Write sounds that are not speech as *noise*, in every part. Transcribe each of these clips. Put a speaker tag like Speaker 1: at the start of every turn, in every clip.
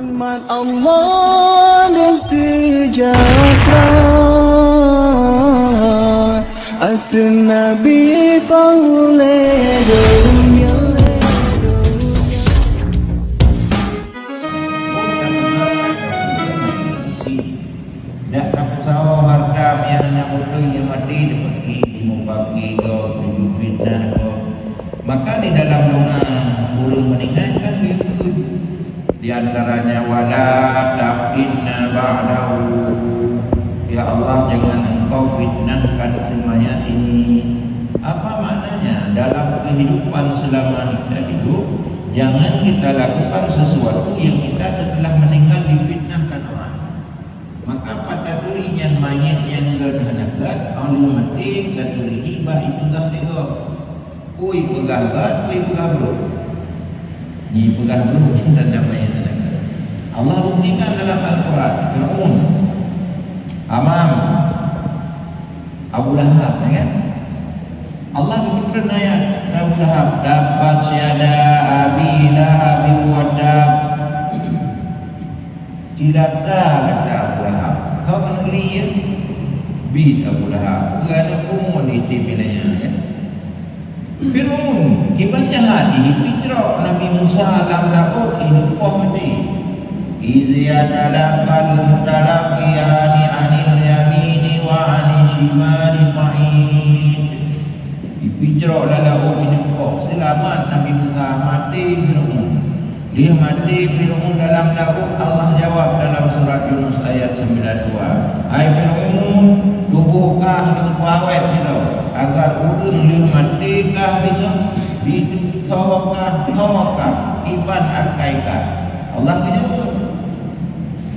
Speaker 1: Rahmat Allah dan sejahtera Atas Nabi Pauleh
Speaker 2: wala tafitna ba'dahu. Ya Allah jangan engkau fitnahkan semayat ini. Apa maknanya? Dalam kehidupan selama kita hidup, jangan kita lakukan sesuatu yang kita setelah meninggal difitnahkan orang. Maka pada tulinya mayat yang gerhanakat oleh mati katuli hibah itu dah dia. Ui pegagat, ui pegabru. Ni pegabru *laughs* kita namanya tenaga. Allah buktikan dalam Al-Quran. Fir'aun. Amam. Abu Lahab. Ya kan? Allah berfirman ayat Abu Lahab. Dapat siada abi lahab wadab. Tidakkah kata Abu Lahab Kau meneli ya Bit Abu Lahab Kerana komuniti bilanya ya Fir'un Iban jahat ini Fitrak Nabi Musa Alam Daud Ini Puah mati Izya talakal mutalakiyani anil yamini wa anil shimali ma'id Fitrak lalau ini Puah Selamat Nabi Musa mati Fir'un dia mati Fir'aun dalam laut Allah jawab dalam surat Yunus ayat 92 Hai Fir'aun Tubuhkah yang kuawet itu Agar urun dia mati kah itu Bidu sawakah sawakah Iban akaikah Allah jawab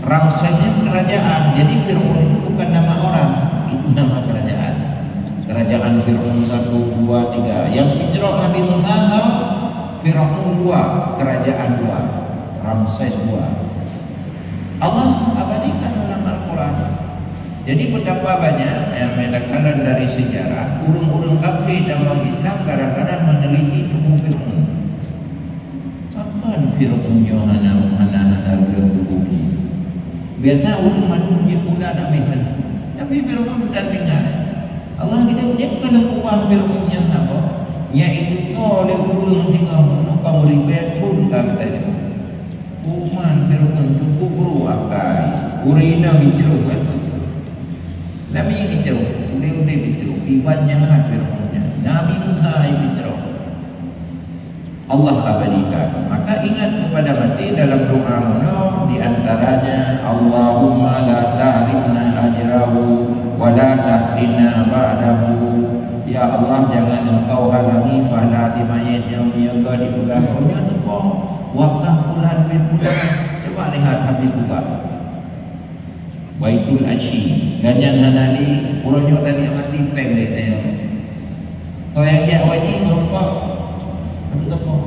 Speaker 2: Ramsesnya kerajaan jadi Fir'aun itu bukan nama orang itu nama kerajaan kerajaan Fir'aun satu, dua, tiga yang hijrah Nabi Musa tahu Fir'aun dua, kerajaan dua Ramses dua. Allah abadikan dalam Al-Quran. Jadi betapa banyak yang mendapatkan dari sejarah urung-urung kafir dalam Islam kadang-kadang meneliti tubuh Fir'aun. Kapan Fir'aun Yohana Hana Hana tubuh Biasa urung madu dia pula nak mehan. Tapi Fir'aun sudah dengar. Allah kita punya kalau kubah Fir'aun yang apa? Iaitu kau oleh urung tinggal menukar ribet pun kata Uman Fir'aun cukup buru akai Urina bicara kan Nabi yang bicara Uli-uli bicara Iwan jahat Fir'aunnya Nabi Musa yang bicara Allah abadikan. Maka ingat kepada mati dalam doa mana Di antaranya Allahumma la ta'rifna ajrahu Wa la tahdina ba'dahu. Ya Allah jangan engkau halangi Fahla si mayat yang niaga di Kau sebab Wakaf bulan bin bulan Coba lihat habis buka. Baitul Ashi. Ganyan Hanali Urunyo tadi yang mati tengok. Kau yang dia wajib Nampak Mau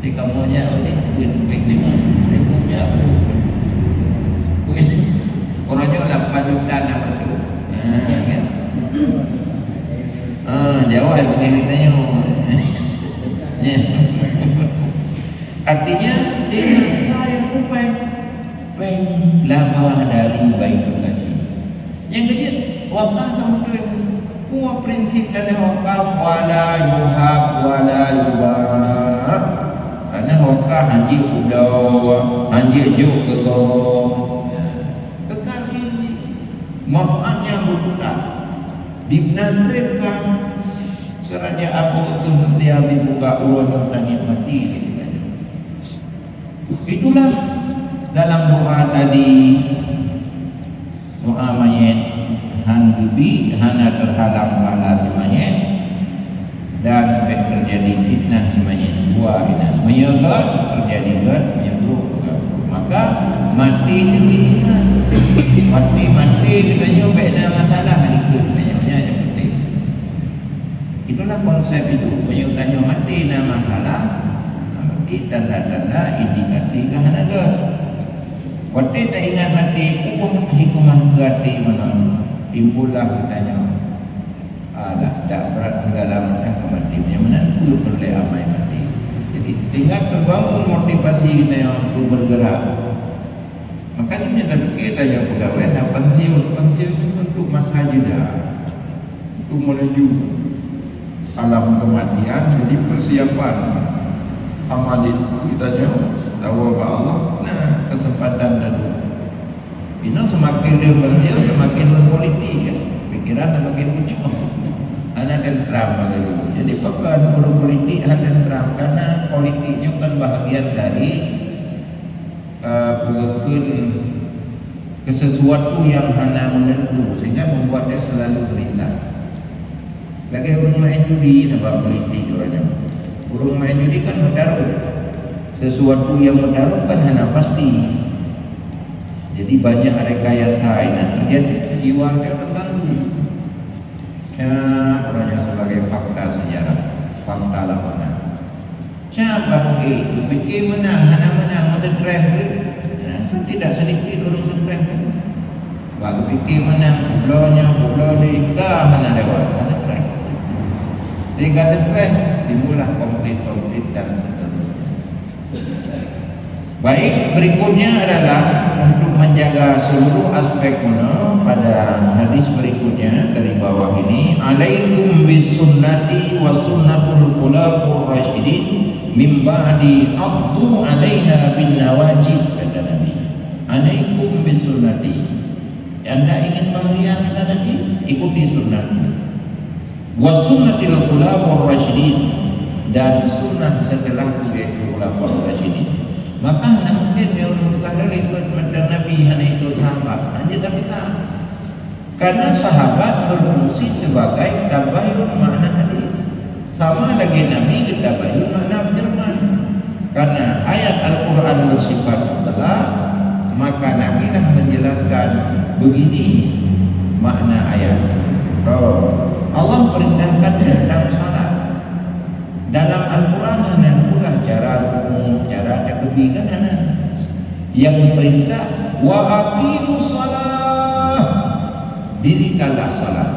Speaker 2: Di kamu aja Wajib Kuih peng dia Dia pun dia Kuih Urunyo lah Padutan apa tu Haa kan? Ah, jawab begini tanya. Ya. Artinya dia saya upay peng lama dari baitul kasih. Yang kedua, wakaf kamu tu kuah prinsip dari wakaf wala yuhab wala yubah. Karena wakaf haji udah, haji juk ke kau. Kekal ini manfaat yang berguna. Dibnadribkan kerana apa itu dia dibuka uang dan nikmati itulah dalam doa tadi doa mayat han bibi hana terhalang bala mayat dan terjadi fitnah si mayat dua ini menyogot terjadi god menyebruk maka mati ingat mati mati katanya baik ada masalah penting itulah konsep itu. Punya tanya mati ada masalah. Mati tanda-tanda indikasi kehanaga Waktu tak ingat mati, kubah hikmah ke hati mana? Timbullah katanya Alah, tak berat segala macam kematian Yang menentu perleh amai mati? Jadi tinggal terbangun motivasi kita yang untuk bergerak Makanya punya fikir tanya pegawai Nak pensiun, pensiun itu untuk masa jeda Untuk menuju alam kematian Jadi persiapan amal itu kita jauh tahu apa Allah nah kesempatan dan Bina semakin dia berdia semakin berpolitik kan pikiran semakin kucing ada tentram dulu jadi pekan politik ada tentram karena politiknya kan bahagian dari uh, ke sesuatu yang hanya menentu sehingga membuat dia selalu berisah lagi orang main judi nampak politik orangnya Burung main judi kan mendaruh Sesuatu yang mendaruh kan hanya pasti. Jadi banyak rekayasa ini terjadi jiwa yang Ya, orangnya sebagai fakta sejarah. Fakta lapangan Siapa itu fikir menang, hanya menang, masa stres ya, Tidak sedikit orang stres Waktu fikir menang, bulannya, bulan ni, kah lewat, stres Jadi kata stres, timbullah konflik-konflik dan seterusnya. Baik, berikutnya adalah untuk menjaga seluruh aspek mana pada hadis berikutnya dari bawah ini. Alaikum bisunnati wa sunnatul khulafur rasyidin min ba'di abdu 'alaiha bin nawajib kata Nabi. Alaikum bisunnati. Anda ingin bahagia kata Nabi? Ikuti sunnah. Wa sunnatil khulafur rasyidin dan sunnah setelah yaitu khulafur rasyidin maka tidak mungkin dia untuk kalau ikut macam Nabi hanya ikut sahabat. Hanya tapi tak karena sahabat berfungsi sebagai tabayun makna hadis. Sama lagi Nabi tabayun makna firman. Karena ayat Al-Quran bersifat telah maka Nabi lah menjelaskan begini makna ayat. Allah perintahkan tentang salat dalam Al-Quran hanya pula cara umum, cara takebi kan hanya yang diperintah wa aqimu salat dirikanlah salat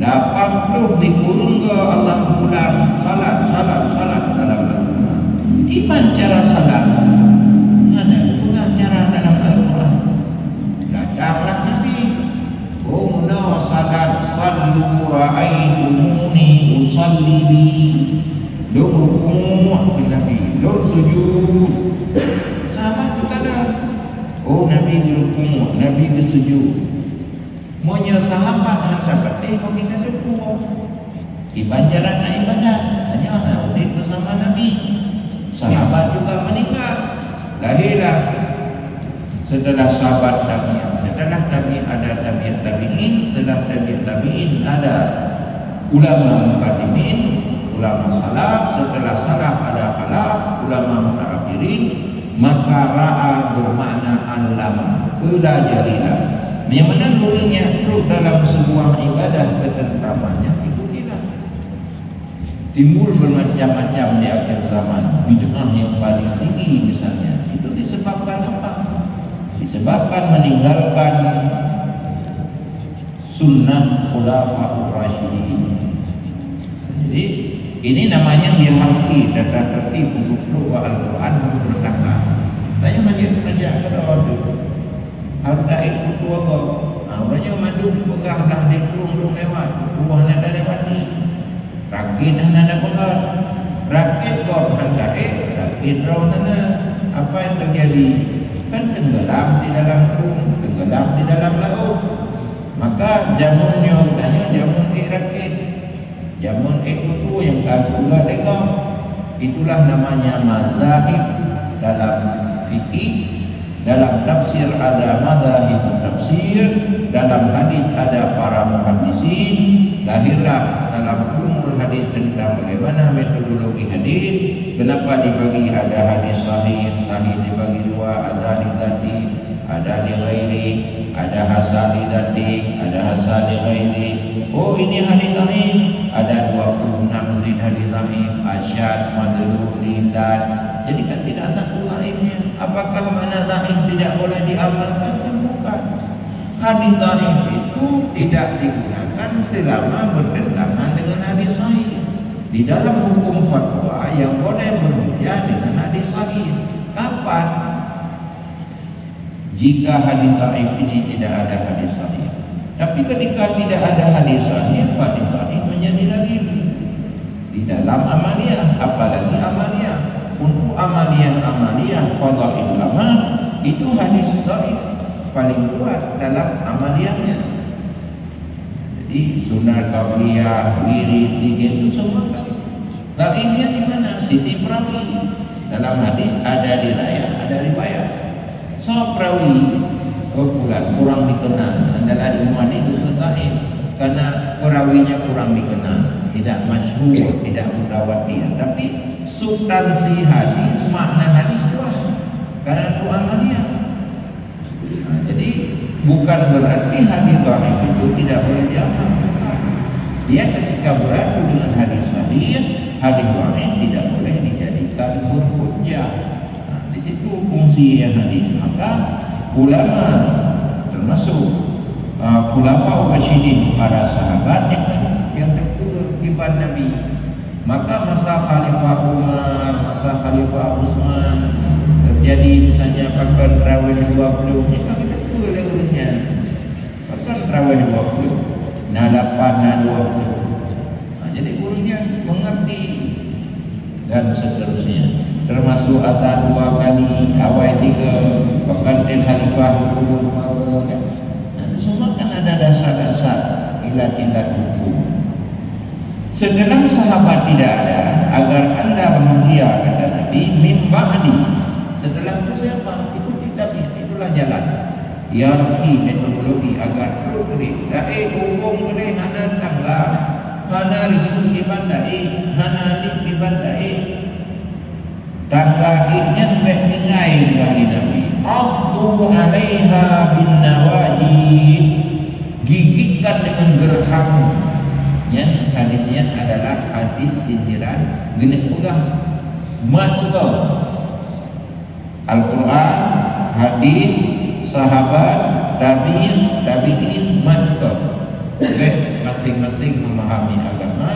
Speaker 2: 80 dikurung ke Allah ulang salat salat salat dalam Al-Quran. Iman cara salat ada pula cara dalam Al-Quran. Datanglah Nabi Oh no salat sallu ra'aitumuni usalli Duk rukuk ke Nabi? Duk sujud. Sahabat tu kata Oh Nabi rukuk Nabi bersujud Monya sahabat hantar patih Kau kita rukuk Ibadah nak ibadah Hanya nak udik bersama Nabi? Sahabat juga meninggal Lahirlah. Setelah sahabat tabi'in Setelah tabi'in ada tabi'in tabi'in Setelah tabi'in tabi'in ada Ulama mukadimin ulama salaf setelah salaf ada khalaf ulama mutaakhirin maka ra'a bermakna alama pelajarilah. Yang mana gurunya terus dalam sebuah ibadah ketentramannya itu timbul bermacam-macam di akhir zaman bid'ah yang paling tinggi misalnya itu disebabkan apa? Disebabkan meninggalkan sunnah khulafaur rasyidin. Jadi ini namanya hierarki dan tertib untuk keluar Al-Quran berkata. Saya maju kerja ke waktu harus dah ikut tua kau. Awalnya maju pegang dah di kurung lewat. Buah nada lewat ni. Rakit dah nada pegang. Rakit kau eh. Rakit raw nada. Apa yang terjadi? Kan tenggelam di dalam kurung. Tenggelam di dalam laut. Maka jamunnya tanya jamun eh rakit. Jamun itu yang kami juga tengok Itulah namanya mazahib dalam fikih Dalam tafsir ada mazahib tafsir Dalam hadis ada para muhadisin lahirlah dalam ulumul hadis tentang bagaimana metodologi hadis kenapa dibagi ada hadis sahih sahih dibagi dua ada dati ada di ghairi ada hasan di dati ada hasan di ghairi oh ini hadis sahih ada 26 murid hadis sahih asyad madlul rindan jadi kan tidak satu sahihnya apakah mana sahih tidak boleh diamalkan kan bukan hadis sahih itu tidak digunakan selama bertentangan dengan hadis sahih. Di dalam hukum fatwa yang boleh berujar dengan hadis sahih. Kapan? Jika hadis sahih ini tidak ada hadis sahih. Tapi ketika tidak ada hadis sahih, hadis sahih menjadi dalil. Di dalam amaliyah, apalagi amaliyah. Untuk amaliyah-amaliyah fadail amal, itu hadis sahih paling kuat dalam amaliyahnya. Jadi sunnah qabliyah, wirid, zikir itu semua kan. Dalilnya di mana? Sisi perawi. Dalam hadis ada dirayat, ada riwayat. So perawi bukan kurang dikenal. Adalah ilmu hadis itu taib karena perawinya kurang dikenal. Tidak masyhur tidak mutawatir tapi substansi hadis makna hadis kuat karena itu amaliyah. Nah, jadi bukan berarti hadis dhaif itu tidak boleh diamalkan. Dia ketika beradu dengan hadis sahih, hadis dhaif tidak boleh dijadikan berhujjah. Di situ fungsi yang hadis. Maka ulama termasuk uh, ulama wasyidin para sahabat yang yang tegur ibadah Nabi. Maka masa Khalifah Umar, masa Khalifah Utsman terjadi misalnya pakai terawih 20 kita tu oleh urusnya pakai terawih 20 nah 8 nah 20 nah, jadi gurunya mengerti dan seterusnya termasuk ada dua kali awal tiga bahkan dia khalifah hukum nah, semua kan ada dasar-dasar ilat-ilat hukum setelah sahabat tidak ada agar anda bahagia kata Nabi mimba'di setelah itu siapa? Itu kita itulah jalan. Yarhi metodologi agar terus kering. Dae hukum kering hana tangga. Hana rikun di bandai. Hana lik di Tangga ingin mengengai kali Nabi. Addu alaiha bin nawajib. Gigitkan dengan gerham. Ya, hadisnya adalah hadis sindiran. Gini pegang. Masuk kau. Al-Quran, hadis, sahabat, tabi'in, tabi'in, makkah. Oke, masing-masing memahami agama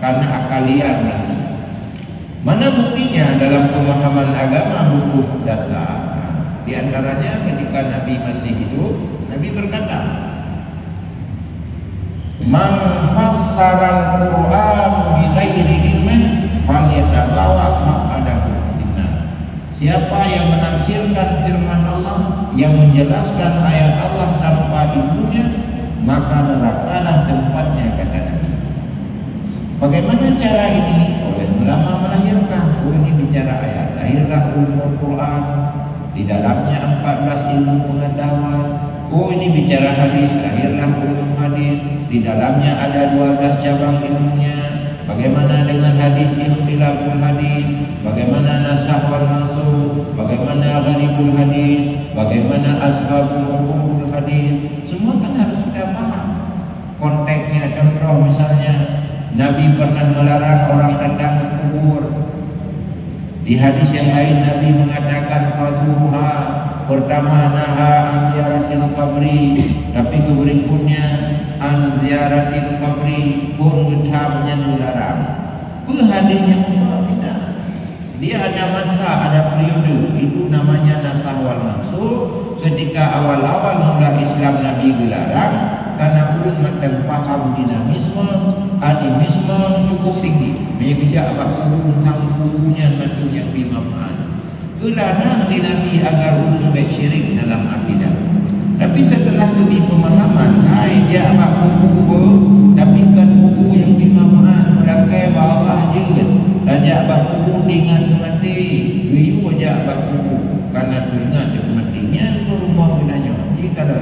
Speaker 2: karena akalian nanti. Mana buktinya dalam pemahaman agama hukum dasar? Di antaranya ketika Nabi masih hidup, Nabi berkata, "Man fassara al-Qur'an bi ghairi ilmin falyatabawa maq'adahu Siapa yang menafsirkan firman Allah yang menjelaskan ayat Allah tanpa ilmunya maka nerakalah tempatnya kata Nabi. Bagaimana cara ini? Oleh ulama melahirkan. Oh ini bicara ayat. Lahirlah ilmu Quran. Di dalamnya 14 ilmu pengetahuan. Ini bicara hadis. Lahirlah ilmu hadis. Di dalamnya ada 12 cabang ilmunya. Bagaimana dengan hadis ikhtilaful hadis? Bagaimana nasah wal mansukh? Bagaimana gharibul hadis? Bagaimana ashabul urul hadis? Semua kan harus kita paham. Konteksnya contoh misalnya Nabi pernah melarang orang datang ke kubur. Di hadis yang lain Nabi mengatakan fadhuha pertama naha an ziyaratil qabri tapi berikutnya an ziyaratil qabri pun utamanya dilarang. Hadisnya Allah tidak. Dia ada masa, ada periode itu namanya nasah wal mansur ketika awal-awal mula Islam Nabi dilarang karena ulun macam paham dinamisme, animisme cukup tinggi. Mereka tidak apa tentang kubunya yang bimaman. Kelarang di Nabi agar ulun baik syirik dalam akidah. Tapi setelah lebih pemahaman, hai dia apa kubu tapi kan kubu yang bimaman merakai bawah je kan. Raja abah kubu dengan kemati, Biyu aja abah kubu karena ingat kematinya ke rumah binanya. Jika ada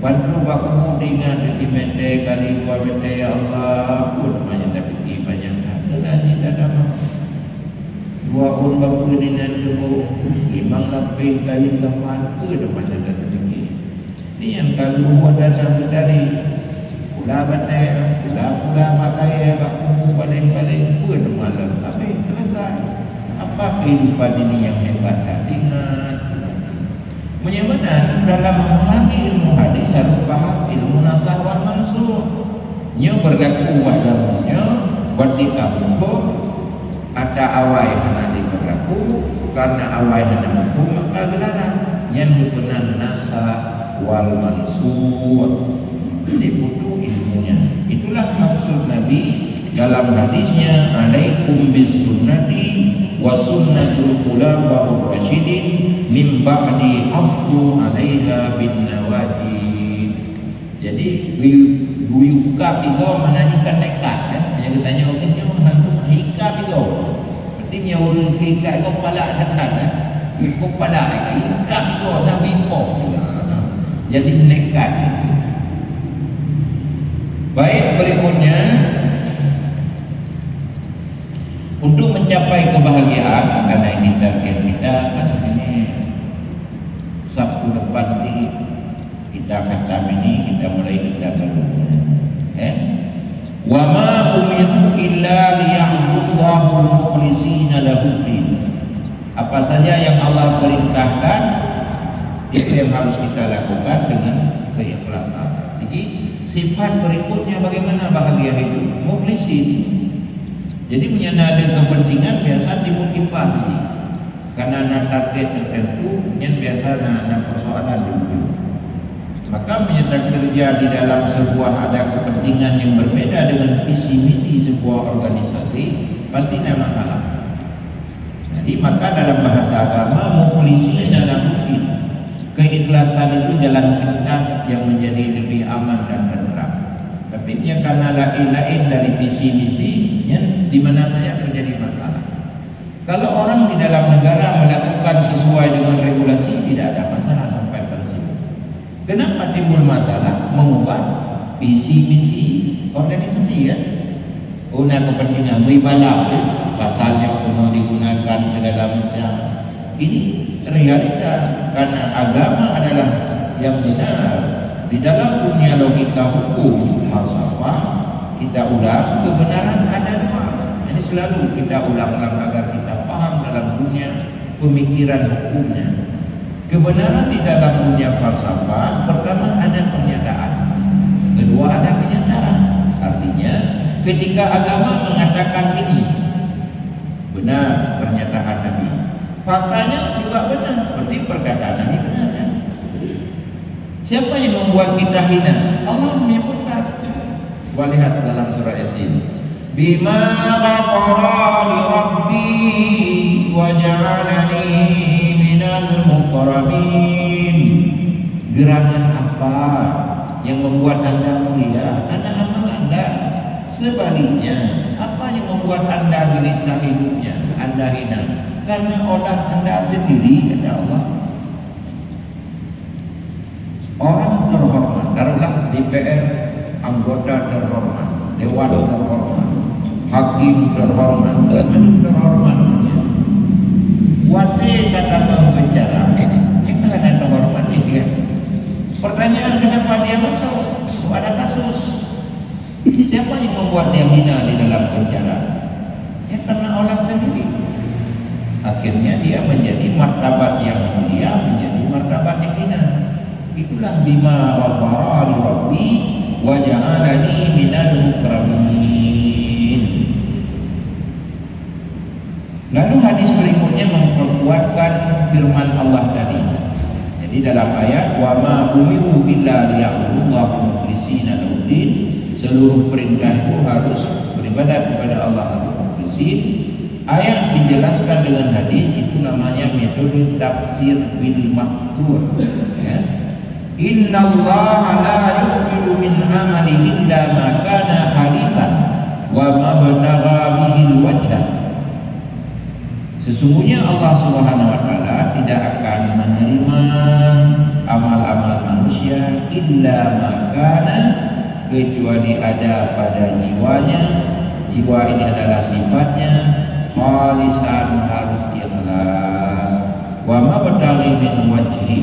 Speaker 2: Bantu baku dengan di meter kali dua meter ya Allah pun banyak tak pergi banyak harga lagi tak ada mau. Dua orang baku dengan kamu lima lebih kain gambar ke depan ada pergi. Ini yang kalau buat datang dari pula batai, pula pula makai baku paling-paling pun malam habis selesai. Apa kehidupan ini yang hebat tak ingat Menyebutkan dalam memahami ilmu hadis harus faham ilmu nasah wal mansur. Nya berlaku wajahnya berarti kamu ada awai hana berlaku karena awai hana mampu maka gelaran yang berkenan nasah wal mansur. Jadi butuh ilmunya. Itulah maksud Nabi dalam hadisnya alaikum bis sunnati wa sunnatul khulafaur rasyidin min ba'di afdu 'alaiha bin nawajid. Jadi guyuka tiga mana ikan nekat kan? Yang katanya orang ni hantu hika tiga. Berarti dia orang hika itu kepala setan kan? Itu kepala hika tiga tapi juga. Jadi nekat. Baik berikutnya untuk mencapai kebahagiaan karena ini target kita karena ini Sabtu depan ini kita khatam ini kita mulai kita dulu. Eh wa ma umiru illa liya'budullaha mukhlisina lahu apa saja yang Allah perintahkan itu yang harus kita lakukan dengan keikhlasan. Jadi sifat berikutnya bagaimana bahagia itu mukhlisin jadi ada kepentingan biasa dimultipas ini. Karena ada target tertentu yang biasa ada persoalan dulu. Maka menyertai kerja di dalam sebuah ada kepentingan yang berbeda dengan visi misi sebuah organisasi pasti ada masalah. Jadi maka dalam bahasa agama mukhlisi dalam mungkin keikhlasan itu jalan pintas yang menjadi lebih aman dan tenteram. Tapi dia karena lain-lain dari visi misi di mana saja terjadi masalah. Kalau orang di dalam negara melakukan sesuai dengan regulasi tidak ada masalah sampai bersih. Kenapa timbul masalah mengubah visi misi organisasi ya? Guna kepentingan wibalah ya? pasal yang penuh digunakan segala macam. Ini realita karena agama adalah yang benar di dalam dunia logika hukum falsafah kita ulang kebenaran ada ini selalu kita ulang-ulang agar kita paham dalam dunia pemikiran hukumnya. Kebenaran di dalam dunia falsafah pertama ada pernyataan, kedua ada kenyataan. Artinya ketika agama mengatakan ini benar pernyataan Nabi, faktanya juga benar. Berarti perkataan Nabi benar kan? Siapa yang membuat kita hina? Allah menyebutkan. Lihat dalam surah Yasin. بما غفر ربي وجعلني من المكرمين gerakan apa yang membuat anda mulia anda amal anda sebaliknya apa yang membuat anda gelisah hidupnya anda hina karena olah anda sendiri kata Allah orang terhormat taruhlah DPR anggota terhormat dewan terhormat hakim terhormat. Hakim terhormat. Wasi kata pembicara kita ada terhormat dia. Pertanyaan kenapa dia masuk? Ada kasus. Siapa yang membuat dia hina di dalam penjara? Ya karena orang sendiri. Akhirnya dia menjadi martabat yang mulia menjadi martabat yang hina. Itulah bima wa farali rabbi wa ja'alani minal mukramin Lalu hadis berikutnya memperkuatkan firman Allah tadi. Jadi dalam ayat wa ma umiru illa liya'budullaha mukhlishina lahuddin seluruh perintah itu harus beribadat kepada Allah mukhlisin. Ayat dijelaskan dengan hadis itu namanya metode tafsir bil maqtur ya. Inna Allah la yu'minu min amali illa ma kana halisan wa ma banagha bihi al-wajha Sesungguhnya Allah Subhanahu wa taala tidak akan menerima amal-amal manusia illa makana kecuali ada pada jiwanya. Jiwa ini adalah sifatnya khalisan harus ikhlas wa ma badali min wajhi.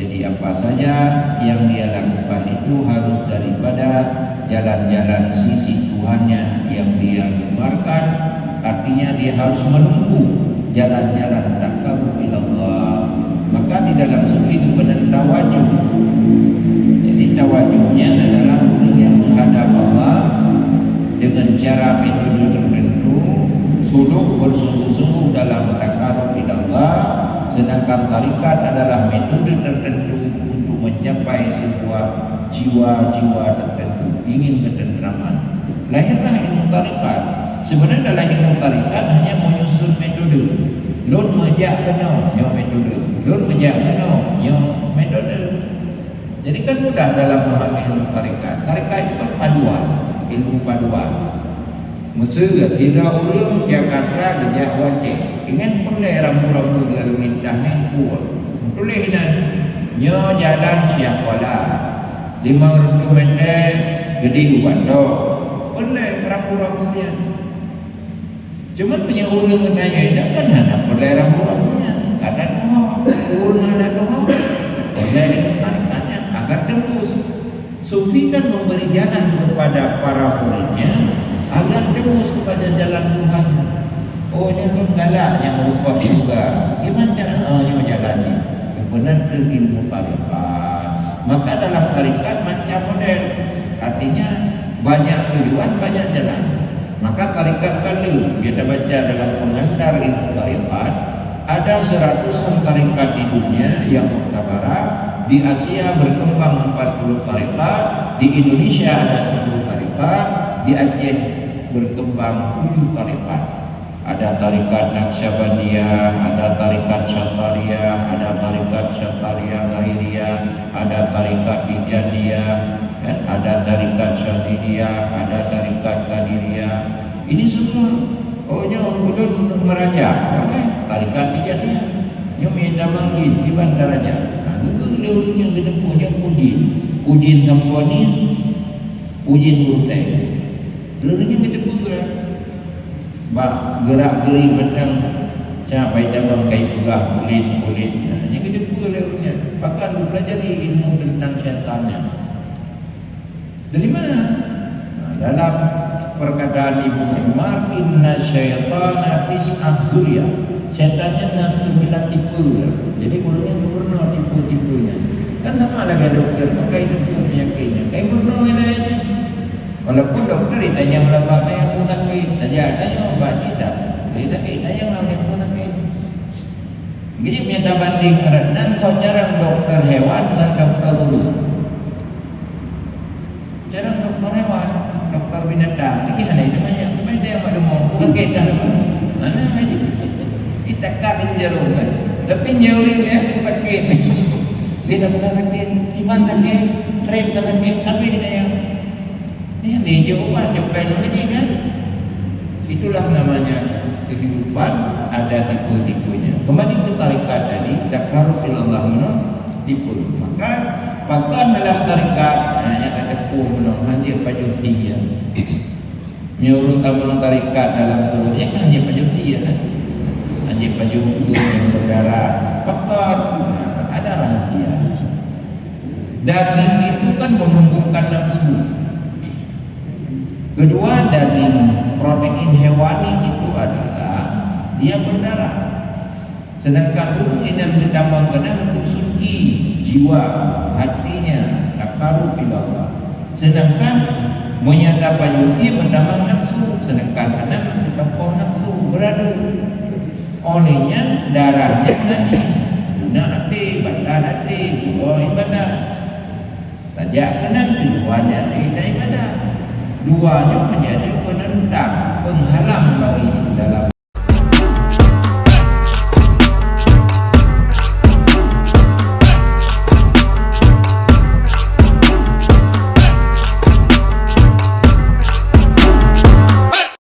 Speaker 2: Jadi apa saja yang dia lakukan itu harus daripada jalan-jalan sisi Tuhannya yang dia gemarkan artinya dia harus menunggu jalan-jalan taqarrub ila Allah maka di dalam sufi itu benar tawajuh jadi tawajuhnya adalah orang yang menghadap Allah dengan cara metode tertentu suluk bersungguh-sungguh dalam ila Allah sedangkan tarikat adalah metode tertentu untuk mencapai sebuah jiwa-jiwa tertentu ingin ketenteraman lahirlah ilmu tarikat sebenarnya dalam ilmu tarikat hanya menyusun metode lun majak kena nyo metode lun majak kena nyo metode jadi kan mudah dalam memahami ilmu tarikat tarikat itu kan paduan ilmu paduan Mesir, tidak ulum, Jakarta, gejak wajib. Ingat boleh rambu-rambu lalu lintas ni kuat. Boleh hinan. Nyo jalan siakwala. Lima ratus meter, gede ubando. Boleh rambu-rambunya. Cuma punya urung menanya, tidak kan ada boleh rambu-rambunya. Ada doa, urung ada doa. Boleh tarikatnya agar tembus. Sufi kan memberi jalan kepada para muridnya agar tembus kepada jalan Tuhan. Oh, pun galak yang berupa juga. Gimana cara oh, dia menjalani? Benar ke ilmu tarikat. Maka dalam tarikat macam model. Artinya banyak tujuan, banyak jalan. Maka tarikat kalau kita baca dalam pengantar ilmu tarikat, ada seratusan tarikat di dunia yang muktabarah. Di Asia berkembang 40 tarikat, di Indonesia ada 10 tarikat, di Aceh berkembang tujuh tarikat. Ada tarikat Naqsyabandiyah, ada tarikat Syataria, ada tarikat Syataria Lahiriyah, ada tarikat Tijandiyah, kan? ada tarikat Syadidiyah, ada tarikat Qadiriyah. Ini semua ohnya ulun meraja, kan? Tarikat Tijandiyah. Yang minta manggil di bandaranya. Nah, itu ulunnya kita punya puji. Puji sampai ni, puji urutnya. Lalunya kita pula Bak gerak geri macam Capai cabang kai pegah kulit kulit Ini kita pula Bahkan kita pelajari ilmu tentang syaitannya Dari mana? Dalam perkataan Ibu Umar Inna syaitana tis'ah zuriyah Syaitannya nak sembilan tipu Jadi mulanya gubernur tipu-tipunya Kan sama lagi dokter Maka itu penyakitnya Kayak gubernur yang Walaupun doktor ditanya ulama yang pun sakit, tanya tanya obat kita. Dia sakit, tanya ulama yang pun sakit. Jadi minta banding kerana kau jarang dokter hewan dan dokter bulu. Jarang dokter hewan, dokter binatang. Jadi hanya itu banyak. Cuma dia yang ada mau sakit kan? Mana ini? Kita kaki jarum kan. Tapi nyuri dia sakit. Dia tak bukan sakit, iman sakit, rem sakit, tapi dia yang ini dia jawapan, jawapan ini kan Itulah namanya kehidupan ada tipu-tipunya Kembali ke tarikat tadi Dakaru ilallah menang tipu Maka bahkan dalam tarikat Yang ada pun menang Hanya paju tiga. Menyuruh tamu tarikat dalam turunnya kan hanya paju tiga kan? Hanya paju yang berdarah. Bahkan ada rahasia. Daging itu kan menumbuhkan nafsu Kedua daging protein hewani itu adalah dia berdarah. Sedangkan ruhi dan kena untuk suci jiwa hatinya takaru Allah. Sedangkan menyata payuhi berdamang nafsu. Sedangkan kena bertampung nafsu beradu. Olehnya darahnya lagi guna hati, badan hati, buah ibadah. Saja kena tujuannya tidak ibadah duanya menjadi penentang penghalang bagi dalam